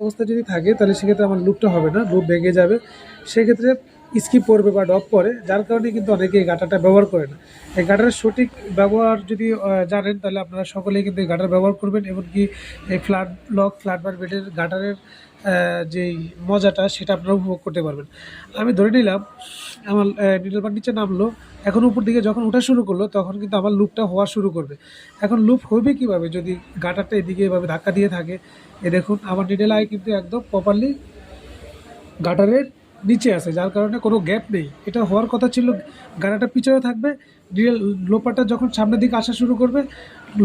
অবস্থা যদি থাকে তাহলে সেক্ষেত্রে আমার লুপটা হবে না লুপ ভেঙে যাবে। সেক্ষেত্রে স্কিপ করবে বা ডপ করে, যার কারণে কিন্তু অনেকে এই গাটারটা ব্যবহার করে না। এই গাটারের সঠিক ব্যবহার যদি জানেন, তাহলে আপনারা সকলেই কিন্তু এই গাটার ব্যবহার করবেন, এমনকি এই ফ্ল্যাট লক ফ্ল্যাট বার বেডের গাটারের যেই মজাটা, সেটা আপনারা উপভোগ করতে পারবেন। আমি ধরে নিলাম, আমার নিডল বার নিচে নামলো, এখন উপর দিকে যখন ওঠা শুরু করল, তখন কিন্তু আমার লুপটা হওয়া শুরু করবে। এখন লুপ হবে কীভাবে? যদি গাটারটা এদিকে এভাবে ধাক্কা দিয়ে থাকে, এ দেখুন, আমার নিডেল আই কিন্তু একদম প্রপারলি গাটারের নিচে আছে, যার কারণে কোনো গ্যাপ নেই। এটা হওয়ার কথা ছিল, গাড়াটা পিছনে থাকবে নিডেল লোপারটা যখন সামনের দিকে আসা শুরু করবে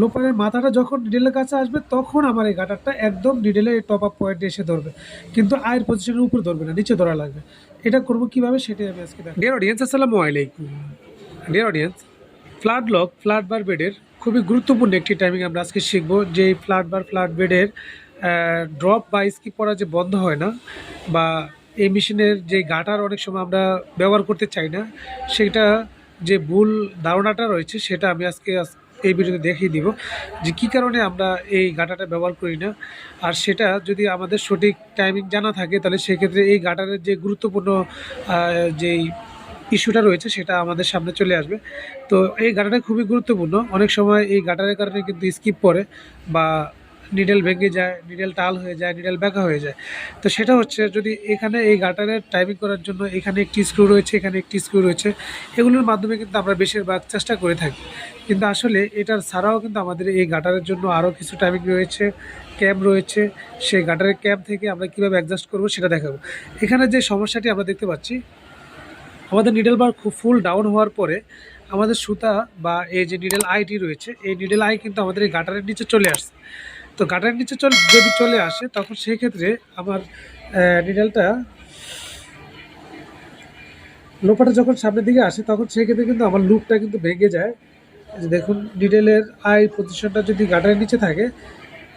লোপারের মাথাটা যখন নিডেলের কাছে আসবে, তখন আমার এই গাটারটা একদম নিডেলের টপ আপ পয়েন্টে এসে ধরবে। কিন্তু আয়ের পজিশনের উপর ধরবে না, নিচে ধরা লাগবে। এটা করব কীভাবে সেটাই আমি আজকে দেখো ডিয়ার অডিয়েন্স আসসালামু আলাইকুম। Dear audience flat lock flat bar বেডের খুবই গুরুত্বপূর্ণ একটি টাইমিং আমরা আজকে শিখব, যে ফ্ল্যাট বার ফ্ল্যাট বেডের ড্রপ বা স্কিপ করা যে বন্ধ হয় না, বা এই মেশিনের যে গাটার অনেক সময় আমরা ব্যবহার করতে চাই না, সেটা যে ভুল ধারণাটা রয়েছে, সেটা আমি আজকে আজ- এই ভিডিওতে দেখিয়ে দিব যে কী কারণে আমরা এই গাটাটা ব্যবহার করি না। আর সেটা যদি আমাদের সঠিক টাইমিং জানা থাকে, তাহলে সেক্ষেত্রে এই গাটারের যে গুরুত্বপূর্ণ যেই ইস্যুটা রয়েছে, সেটা আমাদের সামনে চলে আসবে। তো এই গাটারটা খুবই গুরুত্বপূর্ণ। অনেক সময় এই গাটারের কারণে কিন্তু স্কিপ পড়ে বা নিডেল ভেঙে যায় নিডেল টাল হয়ে যায় নিডেল ব্যাকা হয়ে যায়। তো সেটা হচ্ছে যদি এখানে এই গাটারের টাইমিং করার জন্য এখানে একটি স্ক্রু রয়েছে, এখানে একটি স্ক্রু রয়েছে, এগুলোর মাধ্যমে কিন্তু আমরা বেশিরভাগ চেষ্টা করে থাকি। কিন্তু আসলে এটার ছাড়াও কিন্তু আমাদের এই গাটারের জন্য আরও কিছু টাইমিং রয়েছে ক্যাম্প রয়েছে। সেই গাটারের ক্যাম্প থেকে আমরা কীভাবে অ্যাডজাস্ট করব সেটা দেখাবো। এখানে যে সমস্যাটি আমরা দেখতে পাচ্ছি, আমাদের নিডেল বার খুব ফুল ডাউন হওয়ার পরে আমাদের সুতা বা এই যে নিডেল আইটি রয়েছে, এই নিডেল আই কিন্তু আমাদের এই গাটারের নিচে চলে আসছে। তো গাটার নিচে চল যদি চলে আসে, তখন সেই ক্ষেত্রে আমার নিডেলটা লোপাটা যখন সামনের দিকে আসে, তখন সেই ক্ষেত্রে কিন্তু আমার লুপটা কিন্তু ভেঙে যায়। দেখুন, নিডেলের আই পজিশনটা যদি গাটারের নিচে থাকে,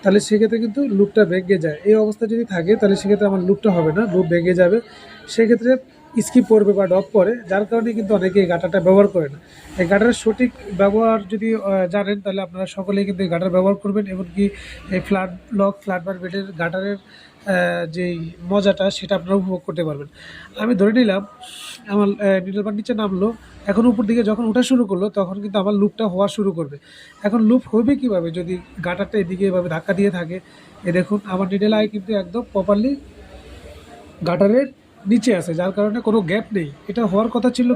তাহলে সেক্ষেত্রে কিন্তু লুপটা ভেঙে যায়। এই অবস্থা যদি থাকে, তাহলে সেক্ষেত্রে আমার লুপটা হবে না লুপ ভেঙে যাবে। সেক্ষেত্রে স্কিপ করবে বা ডপ করে যার কারণে কিন্তু অনেকে এই গাটারটা ব্যবহার করে না। এই গাটারের সঠিক ব্যবহার যদি জানেন, তাহলে আপনারা সকলেই কিন্তু এই গাটার ব্যবহার করবেন, এমনকি এই ফ্ল্যাট লক ফ্ল্যাট বার বেডের গাটারের যেই মজাটা, সেটা আপনারা উপভোগ করতে পারবেন। আমি ধরে নিলাম, আমার নিডল বার নিচে নামলো, এখন উপর দিকে যখন ওঠা শুরু করল, তখন কিন্তু আমার লুপটা হওয়া শুরু করবে। এখন লুপ হবে কীভাবে? যদি গাটারটা এদিকে এভাবে ধাক্কা দিয়ে থাকে, এ দেখুন, আমার নিডেল আই কিন্তু একদম প্রপারলি গাটারের নিচে আছে, যার কারণে কোনো গ্যাপ নেই। এটা হওয়ার কথা ছিল,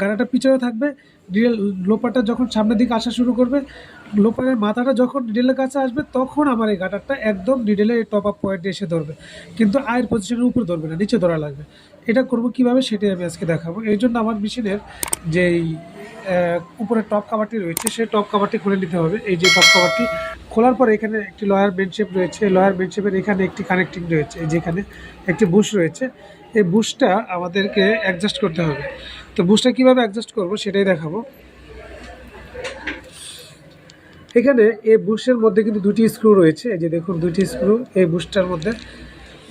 গাড়াটা পিছনে থাকবে রিয়েল লোপারটা যখন সামনের দিকে আসা শুরু করবে লোপারের মাথাটা যখন নিডেলের কাছে আসবে, তখন আমার এই গাটারটা একদম নিডেলের টপ আপ পয়েন্টে এসে ধরবে। কিন্তু আয়ের পজিশনের উপর ধরবে না, নিচে ধরা লাগবে। এটা করব কীভাবে সেটাই আমি আজকে দেখাবো। এই জন্য আমার মেশিনের যেই উপরে টপ কাভারটি রয়েছে, সেই টপ কাভারটি খুলে নিতে হবে। এই যে টপ কাভারটি খোলার পর এখানে একটি লয়ার বেনশেপ রয়েছে লয়ার বেনশেপের এখানে একটি কানেক্টিং রয়েছে যেখানে একটি বুশ রয়েছে। এই বুশটা আমাদেরকে অ্যাডজাস্ট করতে হবে। তো বুশটা কীভাবে অ্যাডজাস্ট করব সেটাই দেখাবো। এখানে এই বুশের মধ্যে কিন্তু দুটি স্ক্রু রয়েছে। এই যে দেখুন, দুটি স্ক্রু এই বুশটার মধ্যে।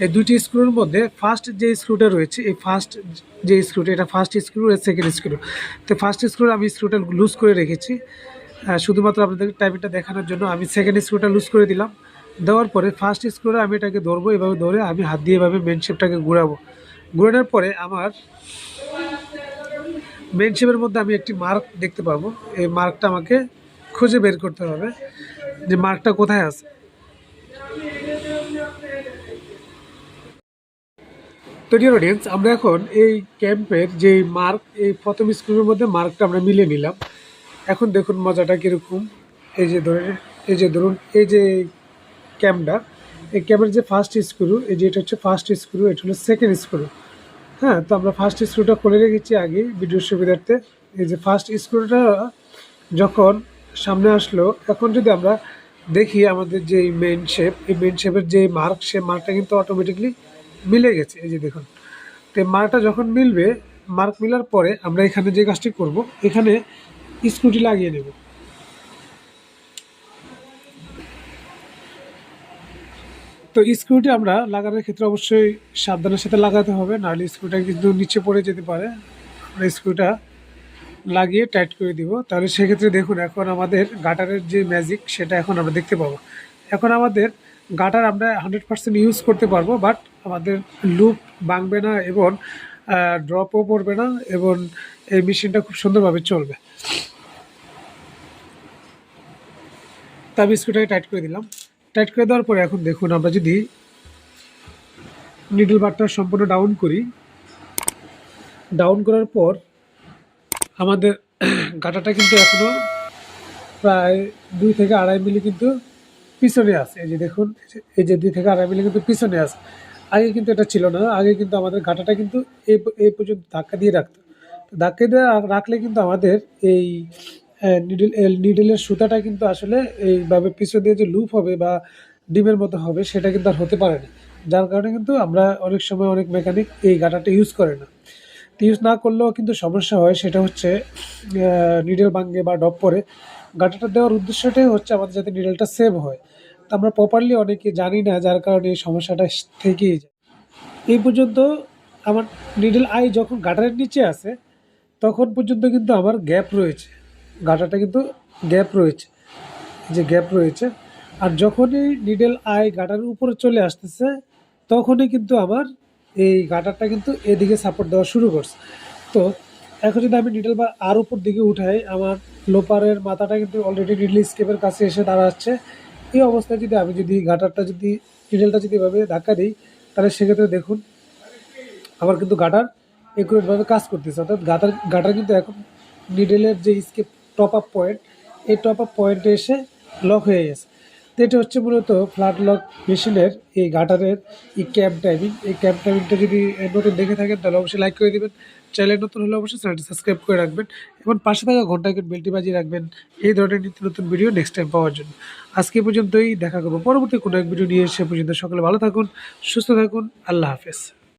এই দুটি স্ক্রুর মধ্যে ফার্স্ট যে স্ক্রুটা রয়েছে, এই ফার্স্ট যে স্ক্রুটা এটা ফার্স্ট স্ক্রু আর সেকেন্ড স্ক্রু তো ফার্স্ট স্ক্রু আমি স্ক্রুটা লুজ করে রেখেছি। শুধুমাত্র আপনাদের টাইমিংটা দেখানোর জন্য আমি সেকেন্ড স্ক্রুটা লুজ করে দিলাম। দেওয়ার পরে ফার্স্ট স্ক্রুটা আমি এটাকে ধরবো, এভাবে ধরে আমি হাত দিয়ে এভাবে মেন শেপটাকে ঘুরাবো। ঘুরানোর পরে আমার মেন শেপের মধ্যে আমি একটি মার্ক দেখতে পাবো। এই মার্কটা আমাকে খুঁজে বের করতে হবে যে মার্কটা কোথায় আছে। তো ডিয়ার অডিয়েন্স আমরা এখন এই ক্যাম্পের যে মার্ক এই প্রথম স্ক্রুর মধ্যে মার্কটা আমরা মিলে নিলাম। এখন দেখুন মজাটা কীরকম। এই যে ধরে এই যে ধরুন, এই যে ক্যাম্পটা এই ক্যাম্পের যে ফার্স্ট স্ক্রু এই যে এটা হচ্ছে ফার্স্ট স্ক্রু এটা হলো সেকেন্ড স্ক্রু হ্যাঁ তো আমরা ফার্স্ট স্ক্রুটা খুলে রেখেছি আগে ভিডিওর সুবিধার্থে। এই যে ফার্স্ট স্ক্রুটা যখন সামনে আসলো, এখন যদি আমরা দেখি আমাদের যে মেন শেপ এই মেন শেপের যে মার্ক সে মার্কটা কিন্তু অটোমেটিকলি মিলে গেছে। এই যে দেখুন, তো মার্কটা যখন মিলবে মার্ক মিলার পরে আমরা এখানে যে কাজটি করব, এখানে স্ক্রুটি লাগিয়ে নেব। তো স্ক্রুটি আমরা লাগানোর ক্ষেত্রে অবশ্যই সাবধানের সাথে লাগাতে হবে, নাহলে স্ক্রুটা কিন্তু নিচে পড়ে যেতে পারে। আমরা স্ক্রুটা লাগিয়ে টাইট করে দিব। তাহলে সেক্ষেত্রে দেখুন, এখন আমাদের গাটারের যে ম্যাজিক সেটা এখন আমরা দেখতে পাবো। এখন আমাদের গাটার আমরা হান্ড্রেড পার্সেন্ট ইউজ করতে পারব বাট আমাদের লুপ ভাঙবে না এবং ড্রপও পড়বে না এবং এই মেশিনটা খুব সুন্দরভাবে চলবে। তা আমি স্ক্রুটাকে টাইট করে দিলাম। টাইট করে দেওয়ার পরে এখন দেখুন আমরা যদি নিডল বারটা সম্পূর্ণ ডাউন করি ডাউন করার পর আমাদের গাটাটা কিন্তু এখনও প্রায় দুই থেকে আড়াই মিলি কিন্তু পিছনে আছে। এই যে দেখুন, এই যে দুই থেকে আড়াই মিলি কিন্তু পিছনে আছে। আগে কিন্তু এটা ছিল না, আগে কিন্তু আমাদের গাটাটা কিন্তু এই এই পর্যন্ত ধাক্কা দিয়ে রাখতো। ধাক্কা দিয়ে রাখলে কিন্তু আমাদের এই নিডল নিডলের সুতাটা কিন্তু আসলে এইভাবে পিছন দিয়ে যে লুপ হবে বা ডিমের মতো হবে, সেটা কিন্তু আর হতে পারে না। যার কারণে কিন্তু আমরা অনেক সময় অনেক মেকানিক এই গাটাটা ইউজ করে না। ইউজ না করলেও কিন্তু সমস্যা হয়, সেটা হচ্ছে নিডেল ভাঙ্গে বা ডপ পরে গাটাটা দেওয়ার উদ্দেশ্যটাই হচ্ছে আমাদের যাতে নিডেলটা সেভ হয়। তা আমরা প্রপারলি অনেকে জানি না, যার কারণে এই সমস্যাটা থেকেই যায়। এই পর্যন্ত আমার নিডল আই যখন গাটারের নিচে আছে, তখন পর্যন্ত কিন্তু আমার গ্যাপ রয়েছে। গাটাটা কিন্তু গ্যাপ রয়েছে। যে গ্যাপ রয়েছে। আর যখনই নিডেল আই গাটার উপরে চলে আসতেছে, তখনই কিন্তু আমার এই গাটারটা কিন্তু এদিকে সাপোর্ট দেওয়া শুরু করছে। তো এখন যদি আমি নিডেল বা আর উপর দিকে উঠাই, আমার লোপারের মাথাটা কিন্তু অলরেডি নিডল স্কেপের কাছে এসে দাঁড়াচ্ছে। এই অবস্থায় যদি আমি যদি গাটারটা যদি নিডেলটা যদি এভাবে ধাক্কা দিই, তাহলে সেক্ষেত্রে দেখুন, আমার কিন্তু গাটার একুরেটভাবে কাজ করতেছে। অর্থাৎ গাটার গাটার কিন্তু এখন নিডেলের যে স্কেপ টপ আপ পয়েন্ট এই টপ আপ পয়েন্টে এসে লক হয়ে গেছে। তো এটা হচ্ছে মূলত ফ্ল্যাট লক মেশিনের এই গাটারের এই ক্যাম্প টাইমিং এই ক্যাম্প টাইমিংটা যদি নতুন দেখে থাকেন, তাহলে অবশ্যই লাইক করে দেবেন। চ্যানেল নতুন হলে অবশ্যই চ্যানেলটি সাবস্ক্রাইব করে রাখবেন এবং পাশে থাকা ঘন্টাকে বেলটি বাজিয়ে রাখবেন। এই ধরনের নিত্য নতুন ভিডিও নেক্সট টাইম পাওয়ার জন্য। আজকে পর্যন্তই, দেখা করব পরবর্তী কোনো এক ভিডিও নিয়ে এসে পর্যন্ত সকলে ভালো থাকুন, সুস্থ থাকুন, আল্লাহ হাফেজ।